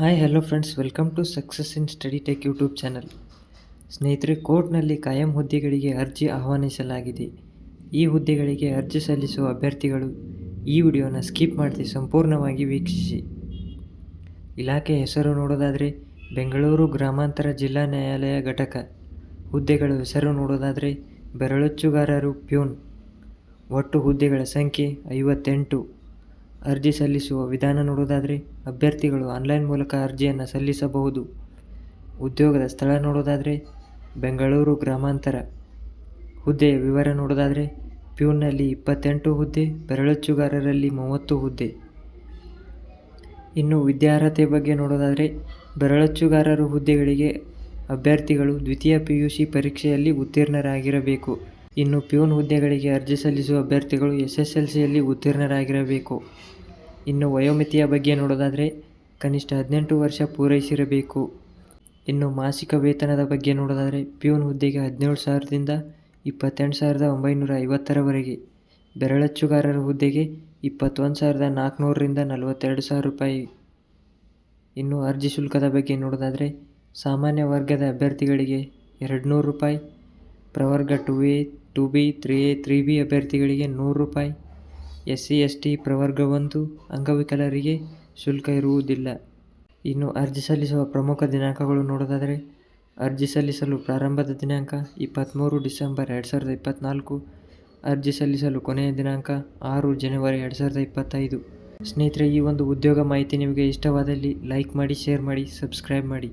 Hi hello friends welcome to success in study tech YouTube channel ಸ್ನೇಹಿತರೆ, ಕೋರ್ಟ್ನಲ್ಲಿ ಕಾಯಂ ಹುದ್ದೆಗಳಿಗೆ ಅರ್ಜಿ ಆಹ್ವಾನಿಸಲಾಗಿದೆ. ಈ ಹುದ್ದೆಗಳಿಗೆ ಅರ್ಜಿ ಸಲ್ಲಿಸುವ ಅಭ್ಯರ್ಥಿಗಳು ಈ ವಿಡಿಯೋನ ಸ್ಕಿಪ್ ಮಾಡದೆ ಸಂಪೂರ್ಣವಾಗಿ ವೀಕ್ಷಿಸಿ. ಇಲಾಖೆ ಹೆಸರು ನೋಡೋದಾದರೆ ಬೆಂಗಳೂರು ಗ್ರಾಮಾಂತರ ಜಿಲ್ಲಾ ನ್ಯಾಯಾಲಯ ಘಟಕ. ಹುದ್ದೆಗಳ ಹೆಸರು ನೋಡೋದಾದರೆ ಬೆರಳಚ್ಚುಗಾರರು ಪ್ಯೂನ್. ಒಟ್ಟು ಹುದ್ದೆಗಳ ಸಂಖ್ಯೆ ಐವತ್ತೆಂಟು. ಅರ್ಜಿ ಸಲ್ಲಿಸುವ ವಿಧಾನ ನೋಡೋದಾದರೆ ಅಭ್ಯರ್ಥಿಗಳು ಆನ್ಲೈನ್ ಮೂಲಕ ಅರ್ಜಿಯನ್ನು ಸಲ್ಲಿಸಬಹುದು. ಉದ್ಯೋಗದ ಸ್ಥಳ ನೋಡೋದಾದರೆ ಬೆಂಗಳೂರು ಗ್ರಾಮಾಂತರ. ಹುದ್ದೆಯ ವಿವರ ನೋಡೋದಾದರೆ ಪ್ಯೂನ್ನಲ್ಲಿ ಇಪ್ಪತ್ತೆಂಟು ಹುದ್ದೆ, ಬೆರಳಚ್ಚುಗಾರರಲ್ಲಿ ಮೂವತ್ತು ಹುದ್ದೆ. ಇನ್ನು ವಿದ್ಯಾರ್ಹತೆ ಬಗ್ಗೆ ನೋಡೋದಾದರೆ ಬೆರಳಚ್ಚುಗಾರರು ಹುದ್ದೆಗಳಿಗೆ ಅಭ್ಯರ್ಥಿಗಳು ದ್ವಿತೀಯ ಪಿ ಯು ಸಿ ಪರೀಕ್ಷೆಯಲ್ಲಿ ಉತ್ತೀರ್ಣರಾಗಿರಬೇಕು. ಇನ್ನು ಪ್ಯೂನ್ ಹುದ್ದೆಗಳಿಗೆ ಅರ್ಜಿ ಸಲ್ಲಿಸುವ ಅಭ್ಯರ್ಥಿಗಳು ಎಸ್ ಎಸ್ ಎಲ್ ಸಿಯಲ್ಲಿ ಉತ್ತೀರ್ಣರಾಗಿರಬೇಕು. ಇನ್ನು ವಯೋಮಿತಿಯ ಬಗ್ಗೆ ನೋಡೋದಾದರೆ ಕನಿಷ್ಠ ಹದಿನೆಂಟು ವರ್ಷ ಪೂರೈಸಿರಬೇಕು. ಇನ್ನು ಮಾಸಿಕ ವೇತನದ ಬಗ್ಗೆ ನೋಡೋದಾದರೆ ಪ್ಯೂನ್ ಹುದ್ದೆಗೆ ಹದಿನೇಳು ಸಾವಿರದಿಂದ ಇಪ್ಪತ್ತೆಂಟು ಸಾವಿರದ ಒಂಬೈನೂರ ಐವತ್ತರವರೆಗೆ, ಬೆರಳಚ್ಚುಗಾರರ ಹುದ್ದೆಗೆ ಇಪ್ಪತ್ತೊಂದು ಸಾವಿರದ ನಾಲ್ಕುನೂರರಿಂದ ನಲವತ್ತೆರಡು ಸಾವಿರ ರೂಪಾಯಿ. ಇನ್ನು ಅರ್ಜಿ ಶುಲ್ಕದ ಬಗ್ಗೆ ನೋಡೋದಾದರೆ ಸಾಮಾನ್ಯ ವರ್ಗದ ಅಭ್ಯರ್ಥಿಗಳಿಗೆ ಎರಡು ನೂರು ರೂಪಾಯಿ ಪ್ರವರ್ಗ two A, two B, three A, three B ಅಭ್ಯರ್ಥಿಗಳಿಗೆ ನೂರು ರೂಪಾಯಿ. ಎಸ್ ಸಿ ಎಸ್ ಟಿ ಪ್ರವರ್ಗ ಒಂದು, ಅಂಗವಿಕಲರಿಗೆ ಶುಲ್ಕ ಇರುವುದಿಲ್ಲ. ಇನ್ನು ಅರ್ಜಿ ಸಲ್ಲಿಸುವ ಪ್ರಮುಖ ದಿನಾಂಕಗಳು ನೋಡೋದಾದರೆ, ಅರ್ಜಿ ಸಲ್ಲಿಸಲು ಪ್ರಾರಂಭದ ದಿನಾಂಕ ಇಪ್ಪತ್ತ್ಮೂರು ಡಿಸೆಂಬರ್ ಎರಡು ಸಾವಿರದ ಇಪ್ಪತ್ತ್ನಾಲ್ಕು ಅರ್ಜಿ ಸಲ್ಲಿಸಲು ಕೊನೆಯ ದಿನಾಂಕ ಆರು ಜನವರಿ ಎರಡು ಸಾವಿರದ ಇಪ್ಪತ್ತೈದು. ಸ್ನೇಹಿತರೆ, ಈ ಒಂದು ಉದ್ಯೋಗ ಮಾಹಿತಿ ನಿಮಗೆ ಇಷ್ಟವಾದಲ್ಲಿ ಲೈಕ್ ಮಾಡಿ, ಶೇರ್ ಮಾಡಿ, ಸಬ್ಸ್ಕ್ರೈಬ್ ಮಾಡಿ.